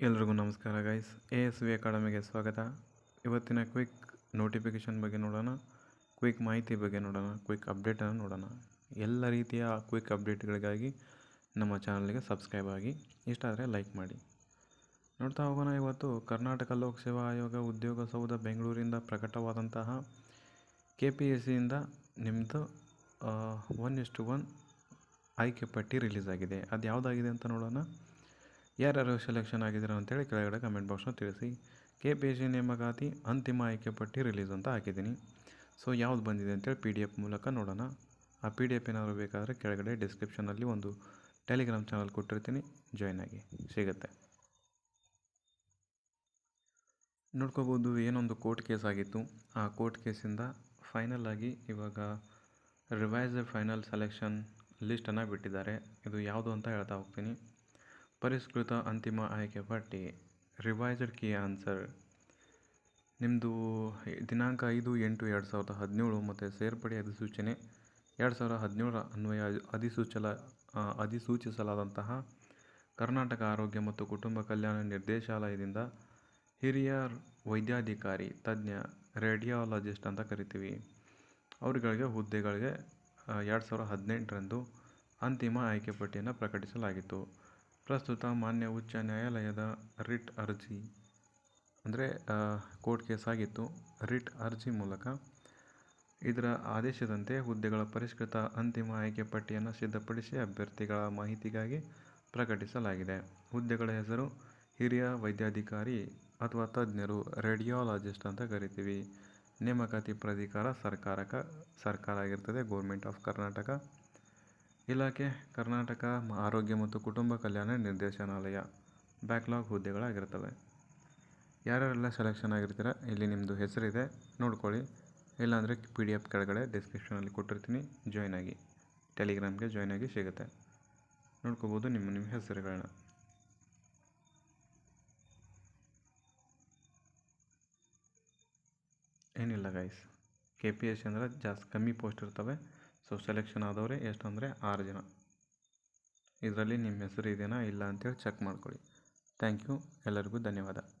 ಎಲ್ರಿಗೂ ನಮಸ್ಕಾರ guys A S V ಅಕಾಡೆಮಿಗೆ ಸ್ವಾಗತ. ಇವತ್ತಿನ ಕ್ವಿಕ್ ನೋಟಿಫಿಕೇಷನ್ ಬಗ್ಗೆ ನೋಡೋಣ ಕ್ವಿಕ್ ಮಾಹಿತಿ ಬಗ್ಗೆ ನೋಡೋಣ ಕ್ವಿಕ್ ಅಪ್ಡೇಟನ್ನು ನೋಡೋಣ. ಎಲ್ಲ ರೀತಿಯ ಕ್ವಿಕ್ ಅಪ್ಡೇಟ್ಗಳಿಗಾಗಿ ನಮ್ಮ ಚಾನಲ್ಗೆ ಸಬ್ಸ್ಕ್ರೈಬ್ ಆಗಿ, ಇಷ್ಟ ಆದರೆ ಲೈಕ್ ಮಾಡಿ. ನೋಡ್ತಾ ಹೋಗೋಣ ಇವತ್ತು. ಕರ್ನಾಟಕ ಲೋಕಸೇವಾ ಆಯೋಗ ಉದ್ಯೋಗ ಸೌಧ ಬೆಂಗಳೂರಿಂದ ಪ್ರಕಟವಾದಂತಹ ಕೆ ಪಿ ಎಸ್ ಸಿಯಿಂದ ನಿಮ್ಮದು ಒನ್ ಇಷ್ಟು ಒನ್ ಆಯ್ಕೆ ಪಟ್ಟಿ ರಿಲೀಸ್ ಆಗಿದೆ. ಅದು ಯಾವುದಾಗಿದೆ ಅಂತ ನೋಡೋಣ. ಯಾರ್ಯಾರು ಸೆಲೆಕ್ಷನ್ ಆಗಿದ್ದೀರಾ ಅಂತೇಳಿ ಕೆಳಗಡೆ ಕಮೆಂಟ್ ಬಾಕ್ಸ್ನ ತಿಳಿಸಿ. ಕೆ ಪಿ ಎಸ್ ಸಿ ನೇಮಕಾತಿ ಅಂತಿಮ ಆಯ್ಕೆ ಪಟ್ಟಿ ರಿಲೀಸ್ ಅಂತ ಹಾಕಿದ್ದೀನಿ. ಸೊ ಯಾವ್ದು ಬಂದಿದೆ ಅಂತೇಳಿ ಪಿ ಡಿ ಎಫ್ ಮೂಲಕ ನೋಡೋಣ. ಆ ಪಿ ಡಿ ಎಫ್ ಏನಾದರೂ ಬೇಕಾದರೆ ಕೆಳಗಡೆ ಡಿಸ್ಕ್ರಿಪ್ಷನಲ್ಲಿ ಒಂದು ಟೆಲಿಗ್ರಾಮ್ ಚಾನಲ್ ಕೊಟ್ಟಿರ್ತೀನಿ. ಜಾಯ್ನ್ ಆಗಿ. ಸಿಗುತ್ತೆ. ನೋಡ್ಕೋಬೋದು ಏನೊಂದು ಕೋರ್ಟ್ ಕೇಸ್ ಆಗಿತ್ತು. ಆ ಕೋರ್ಟ್ ಕೇಸಿಂದ ಫೈನಲ್ ಆಗಿ ಇವಾಗ ರಿವೈಸ್ಡ್ ಫೈನಲ್ ಸೆಲೆಕ್ಷನ್ ಲಿಸ್ಟನ್ನು ಬಿಟ್ಟಿದ್ದಾರೆ. ಇದು ಯಾವುದು ಅಂತ ಹೇಳ್ತಾ ಹೋಗ್ತೀನಿ. ಪರಿಷ್ಕೃತ ಅಂತಿಮ ಆಯ್ಕೆ ಪಟ್ಟಿ. ರಿವೈಸ್ಡ್ ಕೀ ಆನ್ಸರ್ ನಿಮ್ಮದು ದಿನಾಂಕ ಐದು ಎಂಟು ಎರಡು ಸಾವಿರದ ಹದಿನೇಳು ಮತ್ತು ಸೇರ್ಪಡೆ ಅಧಿಸೂಚನೆ. ಎರಡು ಸಾವಿರದ ಹದಿನೇಳರ ಅನ್ವಯ ಅಧಿಸೂಚಲ ಅಧಿಸೂಚಿಸಲಾದಂತಹ ಕರ್ನಾಟಕ ಆರೋಗ್ಯ ಮತ್ತು ಕುಟುಂಬ ಕಲ್ಯಾಣ ನಿರ್ದೇಶಾಲಯದಿಂದ ಹಿರಿಯ ವೈದ್ಯಾಧಿಕಾರಿ, ತಜ್ಞ ರೇಡಿಯಾಲಜಿಸ್ಟ್ ಅಂತ ಕರಿತೀವಿ. ಅವರುಗಳಿಗೆ ಹುದ್ದೆಗಳಿಗೆ ಎರಡು ಸಾವಿರದ ಹದಿನೆಂಟರಂದು ಅಂತಿಮ ಆಯ್ಕೆ ಪಟ್ಟಿಯನ್ನು ಪ್ರಕಟಿಸಲಾಗಿತ್ತು. ಪ್ರಸ್ತುತ ಮಾನ್ಯ ಉಚ್ಚ ನ್ಯಾಯಾಲಯದ ರಿಟ್ ಅರ್ಜಿ. ಅಂದರೆ ಕೋರ್ಟ್ ಕೇಸ್ ಆಗಿತ್ತು. ರಿಟ್ ಅರ್ಜಿ ಮೂಲಕ ಇದರ ಆದೇಶದಂತೆ ಹುದ್ದೆಗಳ ಪರಿಷ್ಕೃತ ಅಂತಿಮ ಆಯ್ಕೆ ಪಟ್ಟಿಯನ್ನು ಸಿದ್ಧಪಡಿಸಿ ಅಭ್ಯರ್ಥಿಗಳ ಮಾಹಿತಿಗಾಗಿ ಪ್ರಕಟಿಸಲಾಗಿದೆ. ಹುದ್ದೆಗಳ ಹೆಸರು ಹಿರಿಯ ವೈದ್ಯಾಧಿಕಾರಿ ಅಥವಾ ತಜ್ಞರು, ರೇಡಿಯಾಲಜಿಸ್ಟ್ ಅಂತ ಕರಿತೀವಿ. ನೇಮಕಾತಿ ಪ್ರಾಧಿಕಾರ ಸರ್ಕಾರಕ, ಸರ್ಕಾರ ಆಗಿರ್ತದೆ, ಗೋರ್ಮೆಂಟ್ ಆಫ್ ಕರ್ನಾಟಕ. ಇಲಾಖೆ, ಕರ್ನಾಟಕ ಆರೋಗ್ಯ ಮತ್ತು ಕುಟುಂಬ ಕಲ್ಯಾಣ ನಿರ್ದೇಶನಾಲಯ. ಬ್ಯಾಕ್ಲಾಗ್ ಹುದ್ದೆಗಳಾಗಿರ್ತವೆ ಯಾರ್ಯಾರೆಲ್ಲ ಸೆಲೆಕ್ಷನ್ ಆಗಿರ್ತೀರ, ಇಲ್ಲಿ ನಿಮ್ಮದು ಹೆಸರಿದೆ, ನೋಡ್ಕೊಳ್ಳಿ. ಇಲ್ಲಾಂದರೆ ಪಿ ಡಿ ಎಫ್ ಕೆಳಗಡೆ ಡಿಸ್ಕ್ರಿಪ್ಷನಲ್ಲಿ ಕೊಟ್ಟಿರ್ತೀನಿ, ಜಾಯ್ನ್ ಆಗಿ. ಟೆಲಿಗ್ರಾಮ್ಗೆ ಜಾಯ್ನ್ ಆಗಿ ಸಿಗುತ್ತೆ. ನೋಡ್ಕೋಬೋದು ನಿಮ್ಮ ನಿಮ್ಮ ಹೆಸರುಗಳನ್ನ. ಏನಿಲ್ಲ ಗೈಸ್ ಕೆ ಪಿ ಎಸ್ ಅಂದರೆ ಜಾಸ್ತಿ ಕಮ್ಮಿ ಪೋಸ್ಟ್ ಇರ್ತವೆ. ಸೊ ಸೆಲೆಕ್ಷನ್ ಆದವರೇ ಎಷ್ಟು ಅಂದರೆ ಆರು ಜನ. ಇದರಲ್ಲಿ ನಿಮ್ಮ ಹೆಸರು ಇದೆಯಾ ಇಲ್ಲ ಅಂತೇಳಿ ಚೆಕ್ ಮಾಡ್ಕೊಳ್ಳಿ. ಥ್ಯಾಂಕ್ ಯು ಎಲ್ಲರಿಗೂ ಧನ್ಯವಾದ.